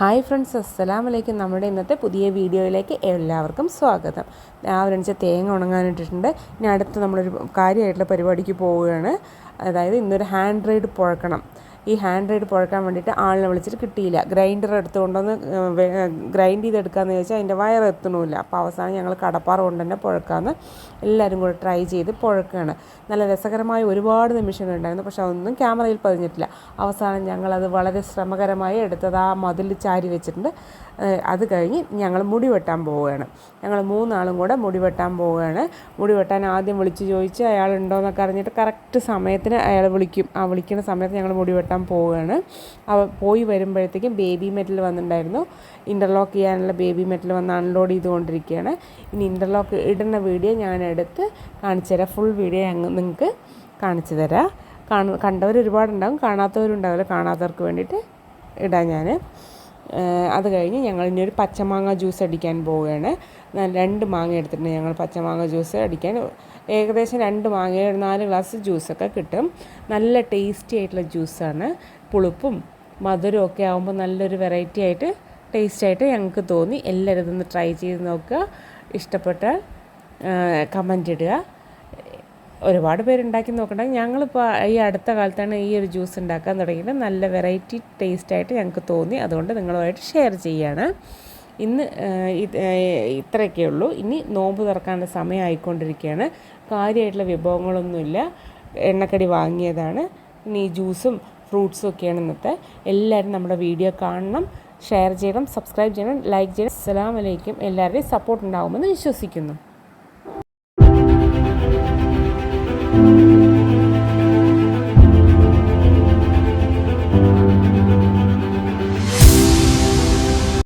Hi friends അസ്സലാം വലൈക്കും നമ്മുടെ ഇന്നത്തെ പുതിയ വീഡിയോയിലേക്ക് എല്ലാവർക്കും സ്വാഗതം. രാവിലെ തേങ്ങ ഉണങ്ങാനിട്ടിട്ടുണ്ട് ഇനി അടുത്ത് നമ്മളൊരു കാര്യമായിട്ടുള്ള പരിപാടിക്ക് പോവുകയാണ്. അതായത് ഇന്നൊരു ഹാൻഡ് റൈഡ് പുഴക്കണം. ഈ ഹാൻഡ് റൈഡ് പുഴക്കാൻ വേണ്ടിയിട്ട് ആളിനെ വിളിച്ചിട്ട് കിട്ടിയില്ല. ഗ്രൈൻഡർ എടുത്തുകൊണ്ടൊന്ന് ഗ്രൈൻഡ് ചെയ്തെടുക്കാമെന്ന് ചോദിച്ചാൽ അതിന്റെ വയർ എത്തണമില്ല. അപ്പോൾ അവസാനം ഞങ്ങൾ കടപ്പാറ കൊണ്ട് തന്നെ പുഴക്കാമെന്ന് എല്ലാവരും കൂടെ ട്രൈ ചെയ്ത് പുഴക്കുകയാണ് നല്ല രസകരമായ ഒരുപാട് നിമിഷങ്ങൾ ഉണ്ടായിരുന്നു. പക്ഷെ അതൊന്നും ക്യാമറയിൽ പതിഞ്ഞിട്ടില്ല. അവസാനം ഞങ്ങളത് വളരെ ശ്രമകരമായി എടുത്തത് ആ മതിൽ ചാരി വെച്ചിട്ടുണ്ട്. അത് കഴിഞ്ഞ് ഞങ്ങൾ മുടി വെട്ടാൻ പോവുകയാണ്. ഞങ്ങൾ മൂന്നാളും കൂടെ മുടി വെട്ടാൻ പോവുകയാണ്. മുടി വെട്ടാൻ ആദ്യം വിളിച്ച് ചോദിച്ച് അയാൾ ഉണ്ടോയെന്നൊക്കെ അറിഞ്ഞിട്ട് കറക്റ്റ് സമയത്തിന് അയാൾ വിളിക്കും. ആ വിളിക്കുന്ന സമയത്ത് ഞങ്ങൾ മുടി പോവുകയാണ്. അവ പോയി വരുമ്പോഴത്തേക്കും ബേബി മെറ്റൽ വന്നിട്ടുണ്ടായിരുന്നു. ഇന്റർലോക്ക് ചെയ്യാനുള്ള ബേബി മെറ്റൽ വന്ന് അൺലോഡ് ചെയ്തുകൊണ്ടിരിക്കുകയാണ്. ഇനി ഇന്റർലോക്ക് ഇടുന്ന വീഡിയോ ഞാൻ എടുത്ത് കാണിച്ചു തരാം. ഫുൾ വീഡിയോ ഞങ്ങൾ നിങ്ങൾക്ക് കാണിച്ചു തരാം. കാണു കണ്ടവർ ഒരുപാടുണ്ടാകും കാണാത്തവരുണ്ടാവില്ല. കാണാത്തവർക്ക് വേണ്ടിയിട്ട് ഇടാം ഞാൻ അത് കഴിഞ്ഞ് ഞങ്ങൾ ഇനി ഒരു പച്ചമാങ്ങ ജ്യൂസ് അടിക്കാൻ പോവുകയാണ്. രണ്ട് മാങ്ങ എടുത്തിട്ടുണ്ട് ഞങ്ങൾ പച്ചമാങ്ങ ജ്യൂസ് അടിക്കാൻ. ഏകദേശം രണ്ട് മാങ്ങ നാല് ഗ്ലാസ് ജ്യൂസൊക്കെ കിട്ടും. നല്ല ടേസ്റ്റി ആയിട്ടുള്ള ജ്യൂസാണ്. പുളിപ്പും മധുരവും ഒക്കെ ആകുമ്പോൾ നല്ലൊരു വെറൈറ്റി ആയിട്ട് ടേസ്റ്റ് ആയിട്ട് ഞങ്ങൾക്ക് തോന്നി. എല്ലാവരും ഇതൊന്ന് ട്രൈ ചെയ്ത് നോക്കുക. ഇഷ്ടപ്പെട്ടാൽ കമന്റ് ഇടുക. ഒരുപാട് പേര് ഉണ്ടാക്കി നോക്കണ്ടെങ്കിൽ ഞങ്ങളിപ്പോൾ ഈ അടുത്ത കാലത്താണ് ഈ ഒരു ജ്യൂസ് ഉണ്ടാക്കാൻ തുടങ്ങിയത്. നല്ല വെറൈറ്റി ടേസ്റ്റ് ആയിട്ട് ഞങ്ങൾക്ക് തോന്നി. അതുകൊണ്ട് നിങ്ങളുമായിട്ട് ഷെയർ ചെയ്യാണ്. ഇന്ന് ഇത്രയൊക്കെ ഉള്ളൂ. ഇനി നോമ്പ് തുറക്കാനുള്ള സമയം ആയിക്കൊണ്ടിരിക്കുകയാണ്. കാര്യമായിട്ടുള്ള വിഭവങ്ങളൊന്നുമില്ല. എണ്ണക്കടി വാങ്ങിയതാണ്. ഇനി ജ്യൂസും ഫ്രൂട്ട്സും ഒക്കെയാണ് ഇന്നത്തെ. എല്ലാവരും നമ്മുടെ വീഡിയോ കാണണം ഷെയർ ചെയ്യണം സബ്സ്ക്രൈബ് ചെയ്യണം ലൈക്ക് ചെയ്യണം. അസ്സാം വലൈക്കും എല്ലാവരുടെയും സപ്പോർട്ട് ഉണ്ടാകുമെന്ന് വിശ്വസിക്കുന്നു.